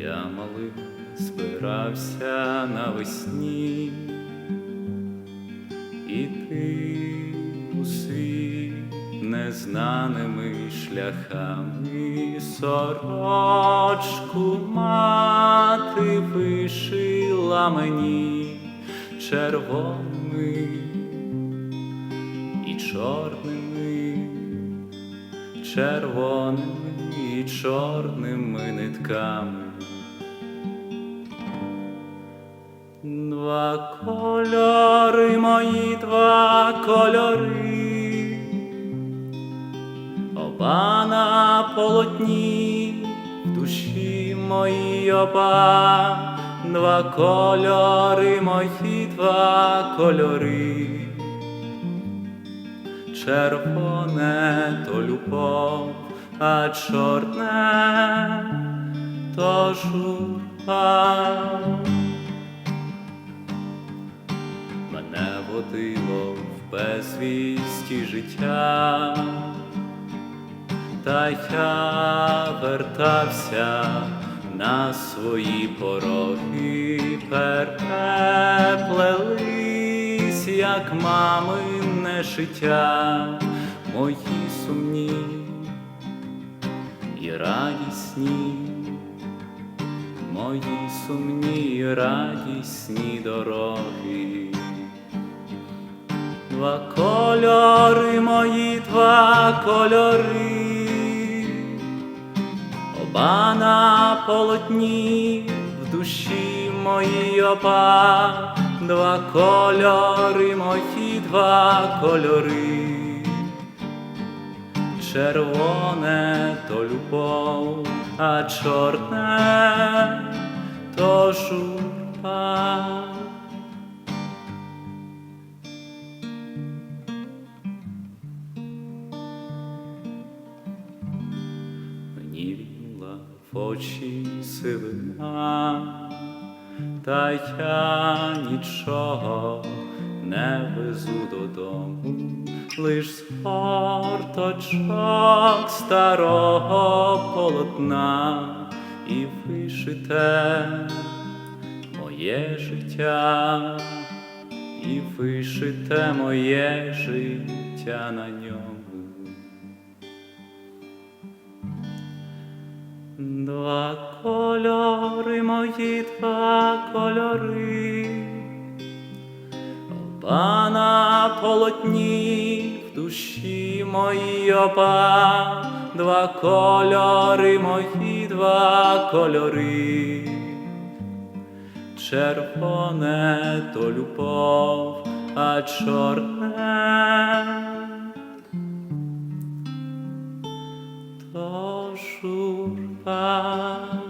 Я малий збирався навесні, іти у світ незнаними шляхами сорочку мати вишила мені червоними і чорними, червоними. і чорними нитками. Два кольори мої, два кольори, оба на полотні, в душі мої оба, два кольори мої, два кольори. Червоне то любов, а чорне то журба. Мене водило в безвісті життя, та я вертався на свої пороги, переплелись, як мамине шиття, мої сумні і радісні мої сумні й радісні дороги. Два кольори мої, два кольори, оба на полотні, в душі моїй оба, два кольори мої, два кольори. Червоне то любов, а чорне то журба. Мені віла в очі сивина, та я нічого не везу додому, лиш з форточок старого полотна і вишите моє життя, і вишите моє життя на ньому. Два кольори мої, два кольори, оба на полотні, в душі мої оба, два кольори мої, два кольори. Червоне то любов, а чорне то журба.